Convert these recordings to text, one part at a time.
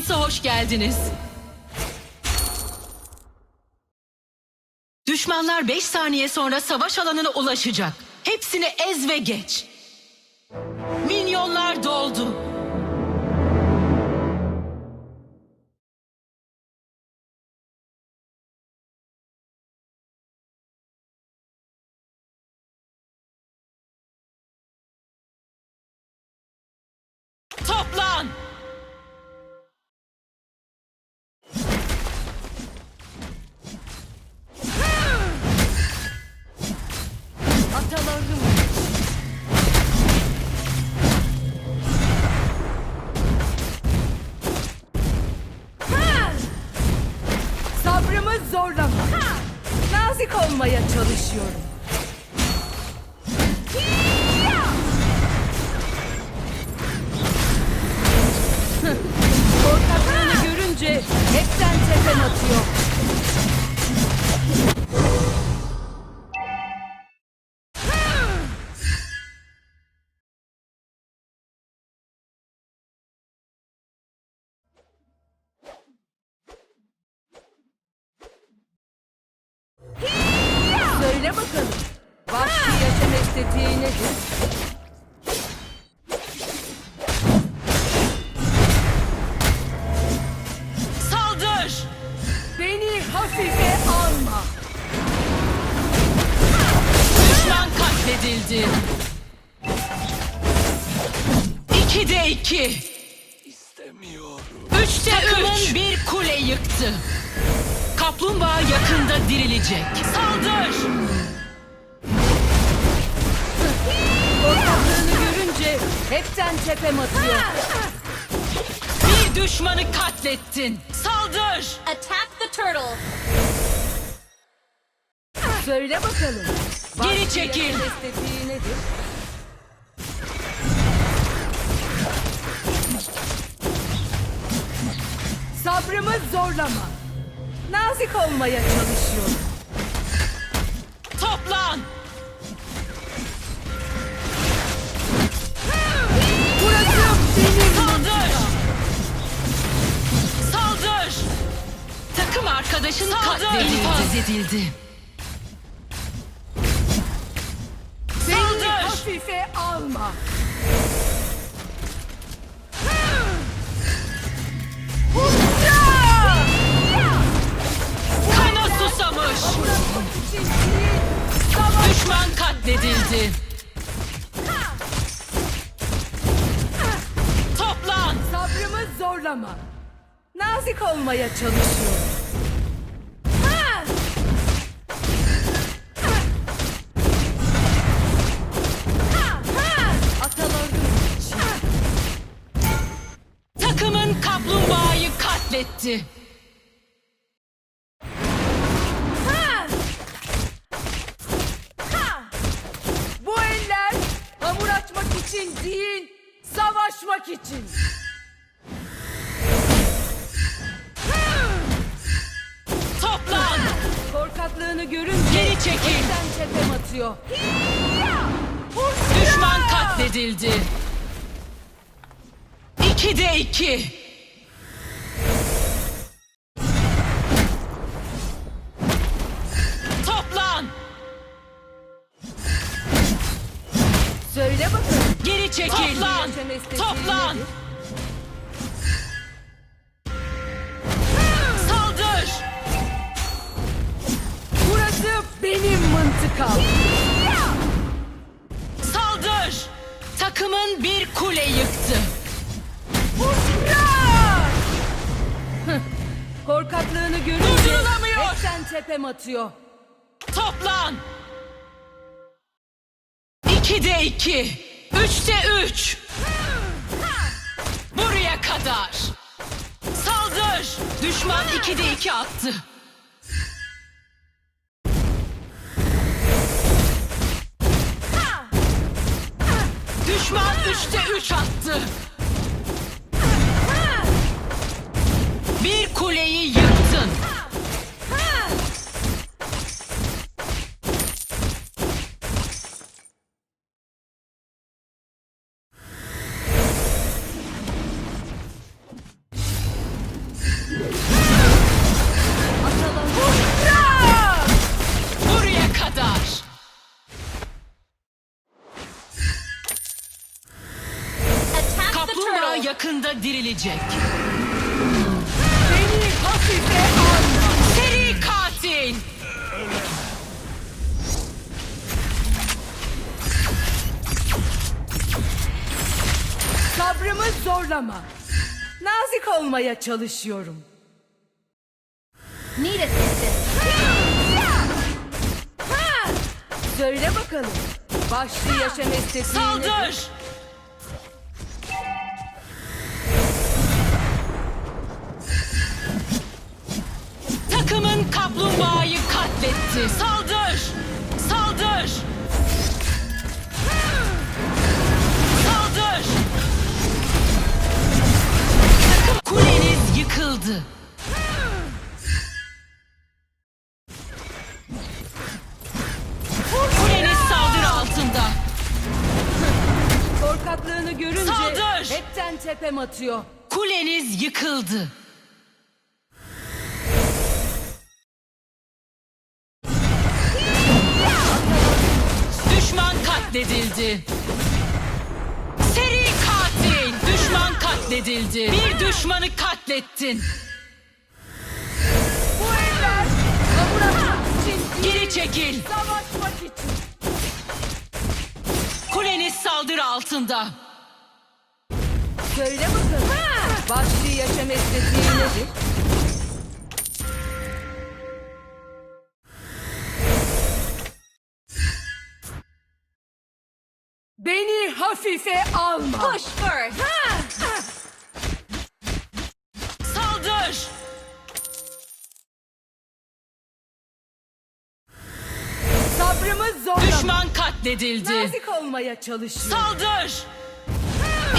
Alliance'a hoş geldiniz. Düşmanlar 5 saniye sonra savaş alanına ulaşacak. Hepsini ez ve geç. Üçte Takımın bir kule yıktı. Kaplumbağa yakında dirilecek. Saldır! Korkaklığını görünce hepten tepem atıyor. Bir düşmanı katlettin. Saldır! Attack the turtle. Söyle bakalım. Geri çekil. estetiği nedir? Sabrımı zorlama. Nazik olmaya çalışıyorum. Toplan! Burası benim Saldır! Saldır! Takım arkadaşın katledildi. Zorlama. Nazik olmaya çalışıyorum. İçin. Takımın kaplumbağayı katletti. Atıyor. Düşman katledildi. İki de iki. Toplan! Söyle bakalım. Geri çekil. Toplan! Toplan! Benim mıntıkam. Saldır! Takımın bir kule yıktı. Korkaklığını görünce Durdurulamıyor. hepten tepem atıyor. Toplan! İki de iki. Üçte üç. Buraya kadar. Saldır! Düşman iki de iki attı. Üçte üç attı. Bir kuleyi dirilecek. Beni hafife alma. Seri katil. Sabrımı zorlama. Nazik olmaya çalışıyorum. Ha! Söyle bakalım. Başlı yaşam estetiği nedir? Saldır. Takımın kaplumbağayı katletti. Saldır. Saldır. Saldır. Takım kuleniz yıkıldı. Kuleniz saldırı altında. Korkaklığını görünce Saldır! hepten tepem atıyor. Kuleniz yıkıldı. Katledildi. Seri katil. Düşman katledildi. Bir düşmanı katlettin. Bu eller değil, Geri çekil. savaşmak için. Kuleniz saldırı altında. Söyle bakalım. Başlı yaşam estetiği nedir? Beni hafife alma. Push first. Saldır. Sabrımı zorlama. Düşman katledildi. Nazik olmaya çalışıyorum. Saldır.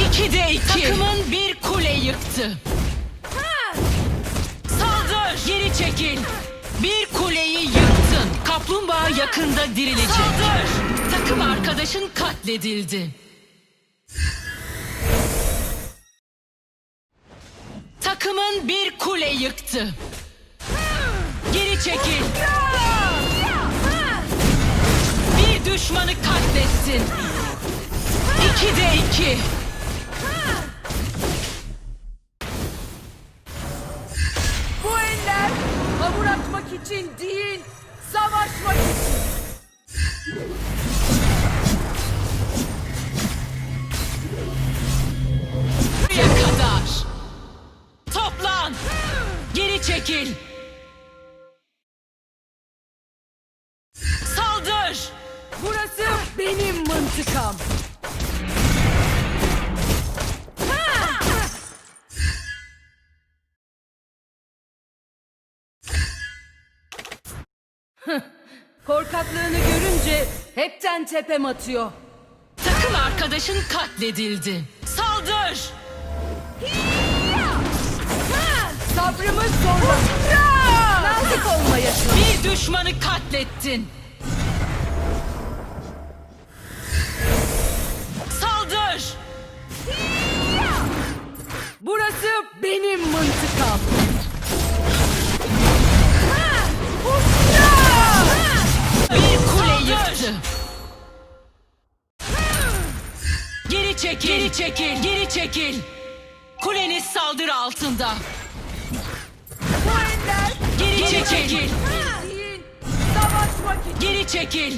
İki de iki. Takımın bir kule yıktı. Saldır. Geri çekil. Bir kuleyi yıktın. Kaplumbağa yakında dirilecek. Saldır. Takım arkadaşın katledildi. Takımın bir kule yıktı. Geri çekil. Bir düşmanı katlettin. İki de iki. Bu eller hamur atmak için değil, savaşmak için. Korkaklığını görünce hepten tepem atıyor. Takım arkadaşın katledildi. Saldır. Sabrımı zorla. Nazik olmaya çalış. Bir düşmanı katlettin. Saldır. Burası benim mıntıkam. Geri çekil. Geri çekil. Kuleniz saldırı altında. Eller Geri çekil. için. Geri çekil.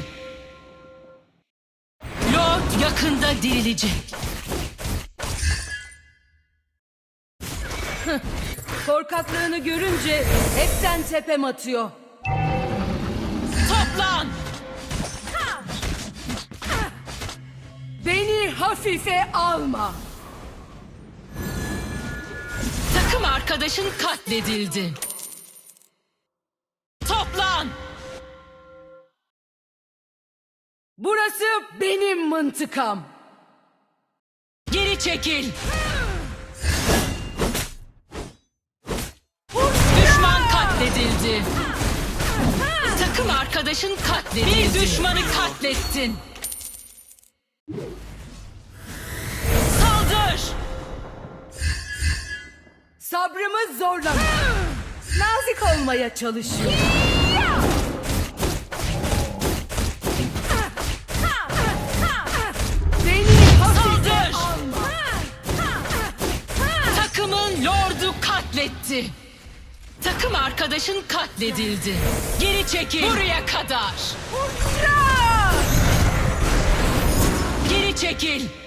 Lord yakında dirilecek. Korkaklığını görünce hepten tepem atıyor. Hafife alma. Takım arkadaşın katledildi. Toplan. Burası benim mıntıkam. Geri çekil. Düşman katledildi. Takım arkadaşın katledildi. Bir düşmanı katlettin. Sabrımı zorlama. Nazik olmaya çalışıyorum. Beni hafife alma. Takımın lordu katletti. Takım arkadaşın katledildi. Geri çekil. Buraya kadar. Geri çekil.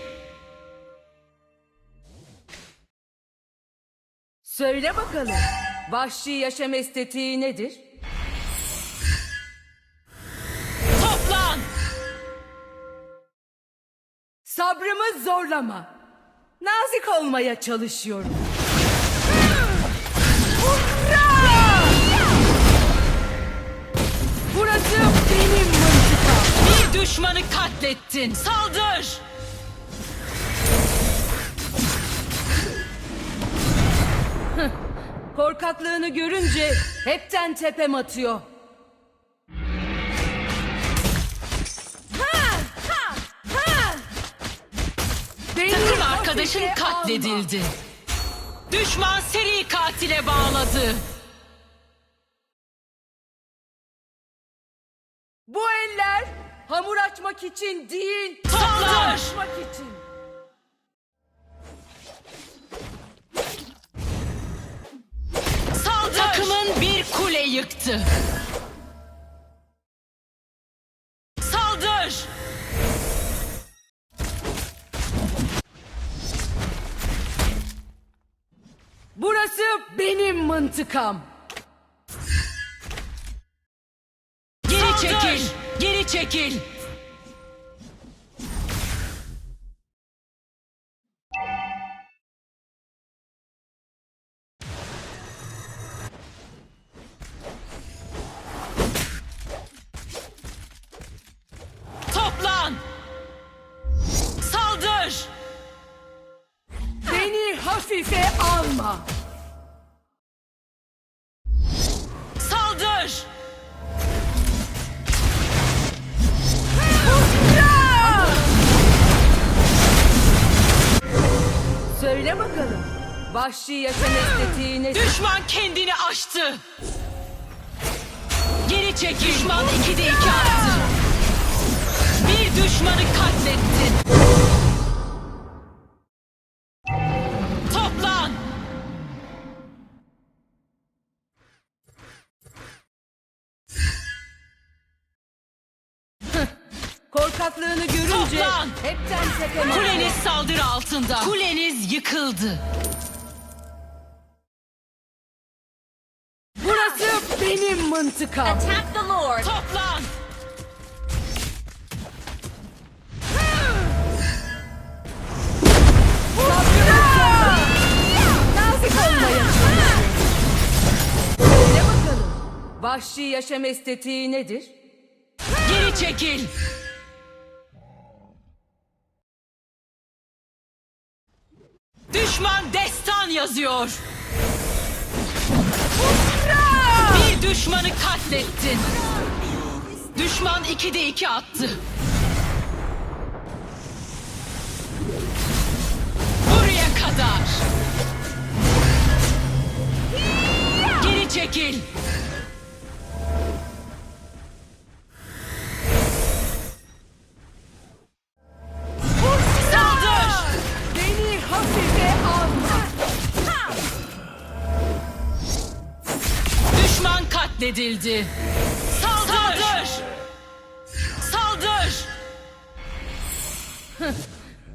Söyle bakalım. Vahşi yaşam estetiği nedir? Toplan. Sabrımı zorlama. Nazik olmaya çalışıyorum. Burası benim mıntıkam. Bir düşmanı katlettin. Saldır. Korkaklığını görünce hepten tepem atıyor. Takım arkadaşın alma. katledildi. Düşman seri katile bağladı. Bu eller hamur açmak için değil, Saldır. için. Yıktı. Saldır. Burası benim mıntıkam. Geri Saldır. çekil. Geri çekil. Vahşi yaşam estetiği nedir? Düşman kendini aştı. Geri çekil. Düşman 2'de 2 attı. Bir düşmanı katlettin. Toplan. Korkaklığını görünce Toplan! hepten. Kuleniz saldırı altında. Kuleniz yıkıldı. Benim mıntıkam. Attack the Lord. Toplan. Nazik olmaya çalışıyorum. Söyle bakalım. Vahşi yaşam estetiği nedir? Geri çekil. Düşman destan yazıyor. Düşmanı katlettin. Düşman 2'de 2 attı. Buraya kadar. Geri çekil. Saldır. Katledildi. Saldır. Saldır.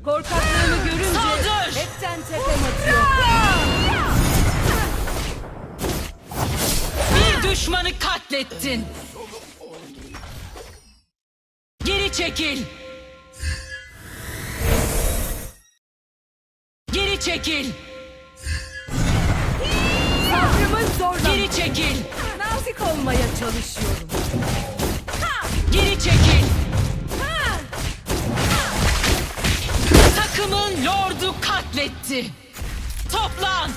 Korkaklığını görünce Saldır! hepten tepem atıyor. Bir düşmanı katlettin. Geri çekil. Geri çekil. Geri çekil. Nazik olmaya çalışıyorum. Geri çekil. Takımın lordu katletti. Toplan.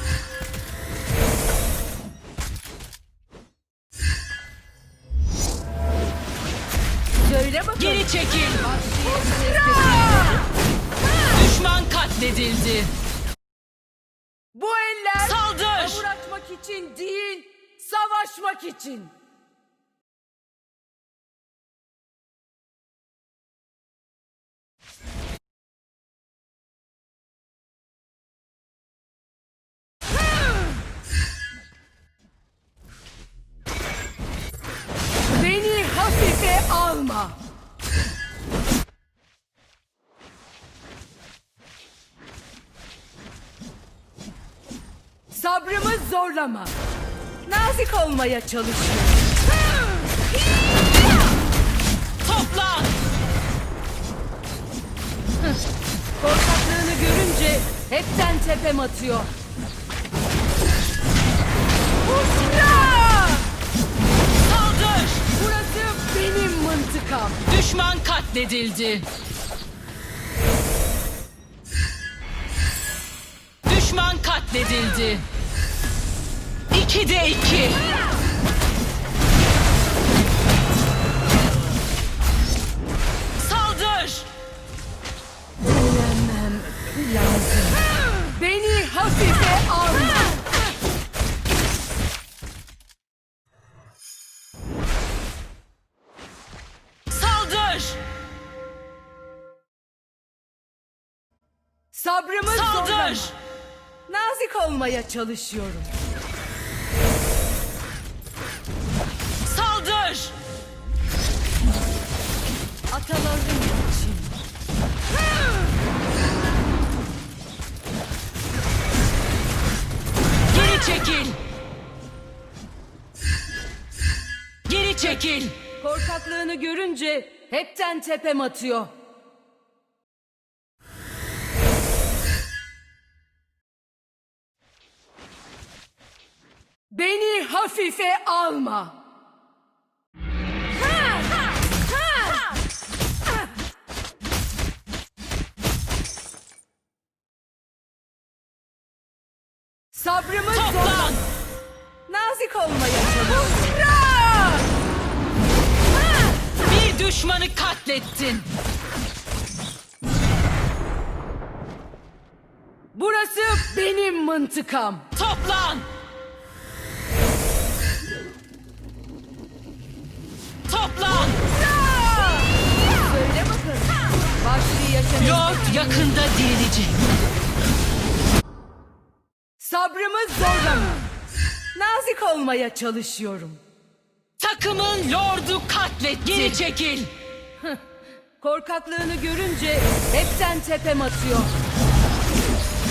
Söyle bakalım. Geri çekil. Düşman katledildi. Bu eller Saldır. için değil, savaşmak için. Beni hafife alma. Sabrımı zorlama. Nazik olmaya çalışıyorum. Toplan! Korkaklığını görünce hepten tepem atıyor. Uçra! Saldır! Burası benim mıntıkam. Düşman katledildi. Düşman katledildi. İki de iki. Saldır! Dinlenmem lazım. Beni hafife alma. Saldır! Sabrımı zorlama. Saldır! Nazik olmaya çalışıyorum. Saldır! Atalarım için. Geri çekil! Geri çekil! Korkaklığını görünce hepten tepem atıyor. Beni hafife alma. Sabrımı zorla. Toplan! Nazik olmaya çalışıyorum. Bir düşmanı katlettin. Burası benim mıntıkam. Toplan! Toplan! Söyle bakalım. Vahşi yaşam Lord yakında dirilecek. Sabrımı zorlama. Nazik olmaya çalışıyorum. Takımın Lord'u katletti. Geri çekil. Korkaklığını görünce hepten tepem atıyor.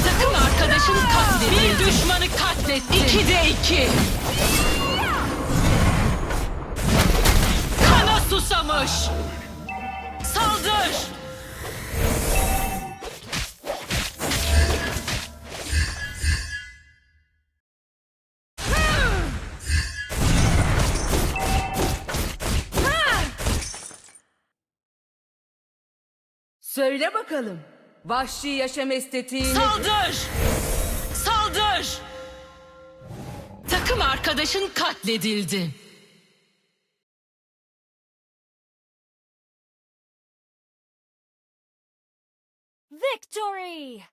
Takım arkadaşın katledildi. Bir düşmanı katletti. İki de iki. Kana susamış. Saldır. Söyle bakalım. Vahşi yaşam estetiği nedir? Saldır. Saldır. Takım arkadaşın katledildi. Victory!